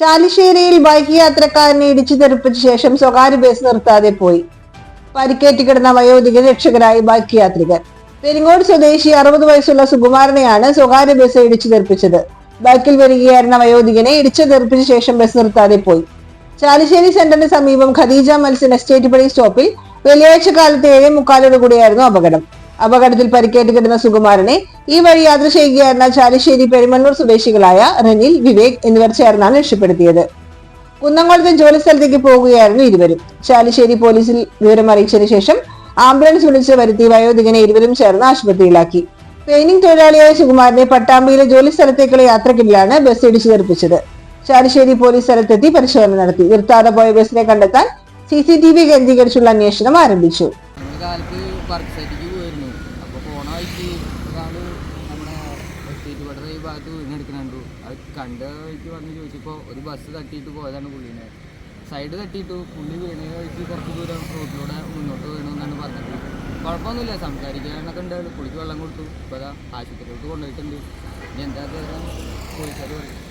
ചാലിശ്ശേരിയിൽ bike യാത്രക്കാരനെ ഇടിച്ചു തെറിപ്പിച്ച ശേഷം സ്വകാര്യ ബസ് നിർത്താതെ പോയി. പരിക്കേറ്റ് കിടന്ന വയോധിക രക്ഷകരായി ബൈക്ക് യാത്രികൻ. പെരിങ്ങോട് സ്വദേശി അറുപത് വയസ്സുള്ള സുകുമാരനെയാണ് സ്വകാര്യ ബസ് ഇടിച്ചു തെറിപ്പിച്ചത്. ബൈക്കിൽ വരികയായിരുന്ന വയോധികനെ ഇടിച്ചു തെറിപ്പിച്ച ശേഷം ബസ് നിർത്താതെ പോയി. ചാലിശ്ശേരി സെന്ററിന് സമീപം ഖദീജ മത്സ്യൻ എസ്റ്റേറ്റ് പടി സ്റ്റോപ്പിൽ വെള്ളിയാഴ്ച കാലത്ത് ഏഴേ മുക്കാലോട് കൂടിയായിരുന്നു അപകടം. അപകടത്തിൽ പരിക്കേറ്റ് കിടന്ന സുകുമാരനെ ഈ വഴി യാത്ര ചെയ്യുകയായിരുന്ന ചാലിശ്ശേരി പെരുമണ്ണൂർ സ്വദേശികളായ റനിൽ വിവേക് എന്നിവർ ചേർന്നാണ് രക്ഷപ്പെടുത്തിയത്. കുന്നംകുളത്തെ ജോലി സ്ഥലത്തേക്ക് പോകുകയായിരുന്നു ഇരുവരും. ചാലിശ്ശേരി പോലീസിൽ വിവരം അറിയിച്ചതിനു ശേഷം ആംബുലൻസ് വിളിച്ച് വരുത്തി വയോധികനെ ഇരുവരും ചേർന്ന് ആശുപത്രിയിലാക്കി. പെയിനിങ് തൊഴിലാളിയായ സുകുമാരനെ പട്ടാമ്പിയിലെ ജോലി സ്ഥലത്തേക്കുള്ള യാത്രക്കിടയിലാണ് ബസ് ഇടിച്ചു തെറിപ്പിച്ചത് ചാലിശ്ശേരി പോലീസ് സ്ഥലത്തെത്തി പരിശോധന നടത്തി. നിർത്താതെ പോയ ബസിനെ കണ്ടെത്താൻ സി സി ടി വി കേന്ദ്രീകരിച്ചുള്ള അന്വേഷണം ആരംഭിച്ചു. വഴിക്ക് ഒരാൾ നമ്മുടെ എസ്റ്റേറ്റ് പടത ഈ ഭാഗത്ത് വീണെടുക്കുന്നുണ്ടു അത് കണ്ട വഴിക്ക് വന്ന് ചോദിച്ചപ്പോൾ ഒരു ബസ് തട്ടിയിട്ട് പോയതാണ് പുള്ളീനെ. സൈഡ് തട്ടിയിട്ടു പുള്ളി വീണ വഴിക്ക് കുറച്ച് ദൂരം റോഡിലൂടെ മുന്നോട്ട് വീണു എന്നാണ് പറഞ്ഞത്. കുഴപ്പമൊന്നുമില്ല സംസാരിക്കാനൊക്കെ ഉണ്ടായിരുന്നു പുള്ളിക്ക് വെള്ളം കൊടുത്തു. ഇപ്പോൾ അതാ ആശുപത്രിയിലോട്ട് കൊണ്ടുപോയിട്ടുണ്ട്. ഇനി എന്താ പോലീസുകാർ പറയും.